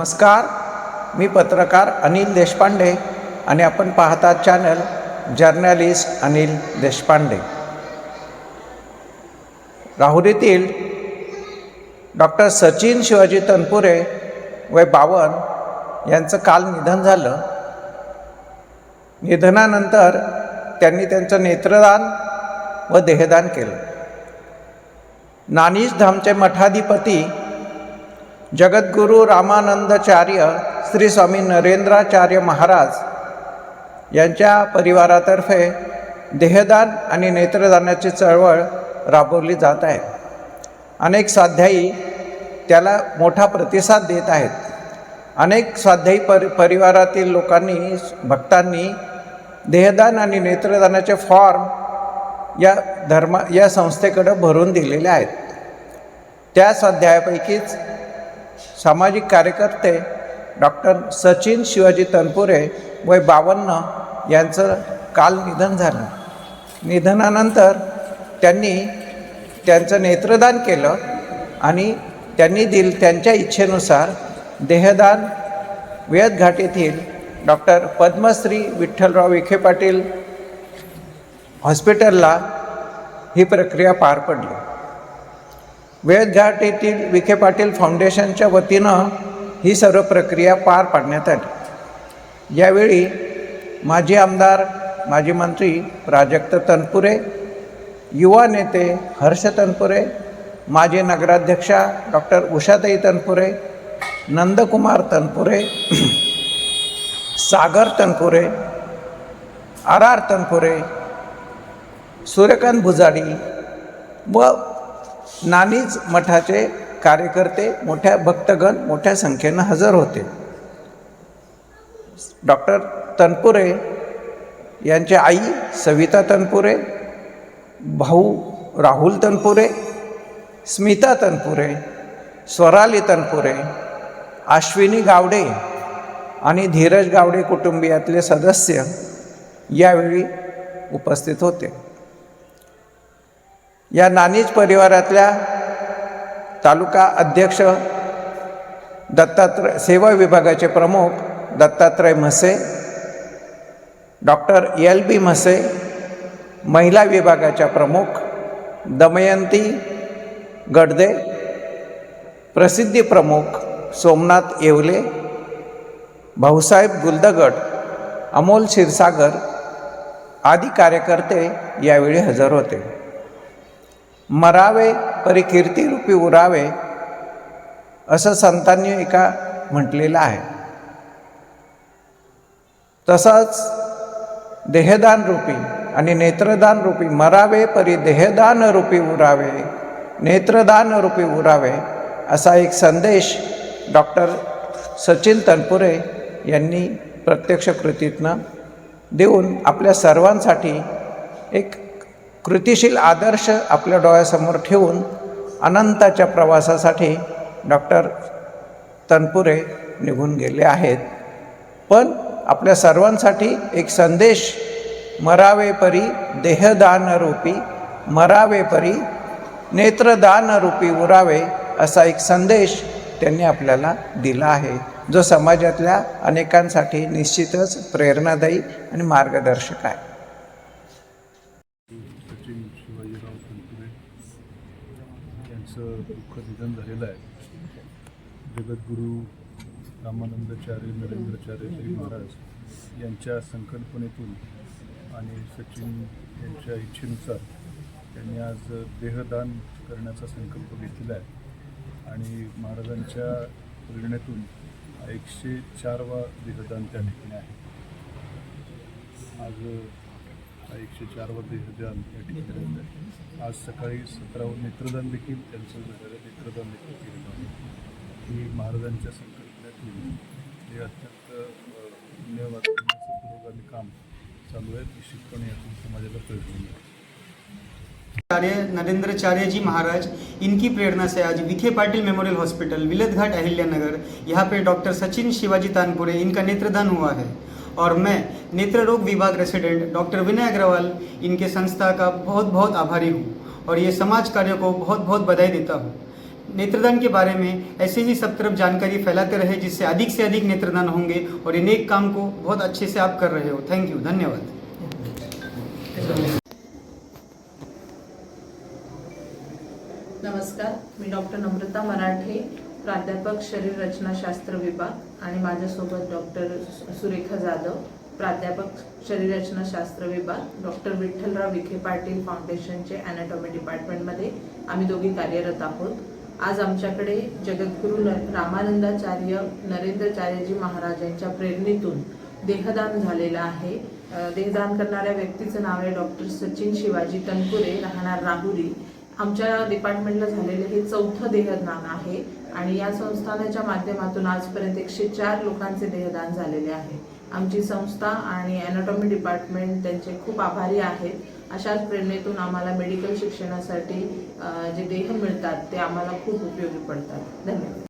नमस्कार मी पत्रकार अनिल देशपांडे आणि आपण पाहतात चॅनल जर्नलिस्ट अनिल देशपांडे. राहुरीतील डॉक्टर सचिन शिवाजी तनपुरे वय बावन यांचं काल निधन झालं. निधनानंतर त्यांनी त्यांचं नेत्रदान व देहदान केलं. नानीश धामचे मठाधिपती जगद्गुरू रामानंदाचार्य श्री स्वामी नरेंद्राचार्य महाराज यांच्या परिवारातर्फे देहदान आणि नेत्रदानाची चळवळ राबवली जात आहे. अनेक स्वाध्यायी त्याला मोठा प्रतिसाद देत आहेत. अनेक स्वाध्यायी परि परिवारातील लोकांनी भक्तांनी देहदान आणि नेत्रदानाचे फॉर्म या धर्मा या संस्थेकडं भरून दिलेले आहेत. त्या स्वाध्यायापैकीच सामाजिक कार्यकर्ते डॉक्टर सचिन शिवाजी तनपुरे वय बावन्न यांचं काल निधन झालं. निधनानंतर त्यांनी त्यांचं नेत्रदान केलं आणि त्यांनी दिल त्यांच्या इच्छेनुसार देहदान वेदघाट येथील डॉक्टर पद्मश्री विठ्ठलराव विखे पाटील हॉस्पिटलला ही प्रक्रिया पार पडली. वेदघाट येथील विखे पाटील फाउंडेशनच्या वतीनं ही सर्व प्रक्रिया पार पाडण्यात आली. यावेळी माजी आमदार माजी मंत्री प्राजक्त तनपुरे युवा नेते हर्ष तनपुरे माजी नगराध्यक्षा doctor Ushatai Tanpure Nandkumar Tanpure Sagar Tanpure R R Tanpure Suryakant Bhujadi व नानीज मठाचे कार्यकर्ते मोठ्या भक्तगण मोठ्या संख्येनं हजर होते. डॉक्टर तनपुरे यांचे आई सविता तनपुरे भाऊ राहुल तनपुरे स्मिता तनपुरे स्वराली तनपुरे आश्विनी गावडे आणि धीरज गावडे कुटुंबियातले सदस्य यावेळी उपस्थित होते. या नानीज परिवारातल्या तालुका अध्यक्ष दत्तात्रय सेवा विभागाचे प्रमुख Dattatray Mhase doctor L B Mhase महिला विभागाच्या प्रमुख दमयंती गडदे प्रसिद्धी प्रमुख सोमनाथ येवले भाऊसाहेब गुलदगड अमोल क्षीरसागर आदी कार्यकर्ते यावेळी हजर होते. मरावे परी कीर्तिरूपी उरावे असं संतांनी एका म्हटलेलं आहे. तसंच देहदान रूपी आणि नेत्रदान रूपी मरावे परी देहदान रूपी उरावे नेत्रदान रूपी उरावे असा एक संदेश डॉक्टर सचिन तनपुरे यांनी प्रत्यक्ष कृतीतनं देऊन आपल्या सर्वांसाठी एक कृतिशील आदर्श आपल्या डोळ्यासमोर ठेवून अनंताच्या प्रवासासाठी डॉक्टर तनपुरे निघून गेले आहेत. पण आपल्या सर्वांसाठी एक संदेश मरावे परी मरावेपरी नेत्रदानरूपी मरावे परी उरावे असा एक संदेश त्यांनी आपल्याला दिला आहे जो समाजातल्या अनेकांसाठी निश्चितच प्रेरणादायी आणि मार्गदर्शक आहे सचिन शिवाजीराव तनपुरे यांचं दुःख निधन झालेलं आहे. जगद्गुरू रामानंदाचार्य नरेंद्राचार्य श्री महाराज यांच्या संकल्पनेतून आणि सचिन यांच्या इच्छेनुसार त्यांनी आज देहदान करण्याचा संकल्प घेतलेला आहे. आणि महाराजांच्या प्रेरणेतून एकशे चारवा देहदान त्या ठिकाणी आहे. आज एकशे चारवा देहदान या ठिकाणी आज सकाळी सतरावं नेत्रदान देखील त्यांचं नेत्रदान देखील केलेलं आहे. ही महाराजांच्या संकल्पनेतून हे अत्यंत पुण्यवाद पुरोगामी काम चालू आहे. निश्चितपणे यातून समाजाला प्रेरणा चार्य नरेंद्र नरेंद्रचार्य जी महाराज इनकी प्रेरणा से आज विखे पाटिल मेमोरियल हॉस्पिटल विलतघाट अहिल्यानगर यहाँ पे डॉक्टर सचिन शिवाजी तानपुरे इनका नेत्रदान हुआ है। और मैं, नेत्र रोग विभाग रेसिडेंट डॉक्टर विनय अग्रवाल, इनके संस्था का बहुत बहुत आभारी हूँ और ये समाज कार्य को बहुत बहुत बधाई देता हूँ। नेत्रदान के बारे में ऐसे ही सब तरफ़ जानकारी फैलाते रहे जिससे अधिक से अधिक नेत्रदान होंगे और ये नेक काम को बहुत अच्छे से आप कर रहे हो। थैंक यू धन्यवाद। नमस्कार, मी डॉक्टर नम्रता मराठे प्राध्यापक शरीर रचनाशास्त्र विभाग आणि माझ्यासोबत डॉक्टर सुरेखा जाधव प्राध्यापक शरीर रचनाशास्त्र विभाग डॉक्टर विठ्ठलराव विखे पाटील फाउंडेशनचे अॅनाटॉमी डिपार्टमेंटमध्ये आम्ही दोघी कार्यरत आहोत. आज आमच्याकडे जगद्गुरू रामानंदाचार्य नरेंद्रचार्यजी महाराज यांच्या प्रेरणेतून देहदान झालेलं आहे. देहदान करणाऱ्या व्यक्तीचं नाव आहे डॉक्टर सचिन शिवाजी तनपुरे राहणार राहुरी. आमच्या डिपार्टमेंटला झालेलं हे चौथं देहदान आहे आणि या संस्थानाच्या माध्यमातून आजपर्यंत एकशे चार लोकांचे देहदान झालेले आहे. आमची संस्था आणि ॲनाटॉमी डिपार्टमेंट त्यांचे खूप आभारी आहेत. अशाच प्रेरणेतून आम्हाला मेडिकल शिक्षणासाठी जे देह मिळतात ते आम्हाला खूप उपयोगी पडतात. धन्यवाद.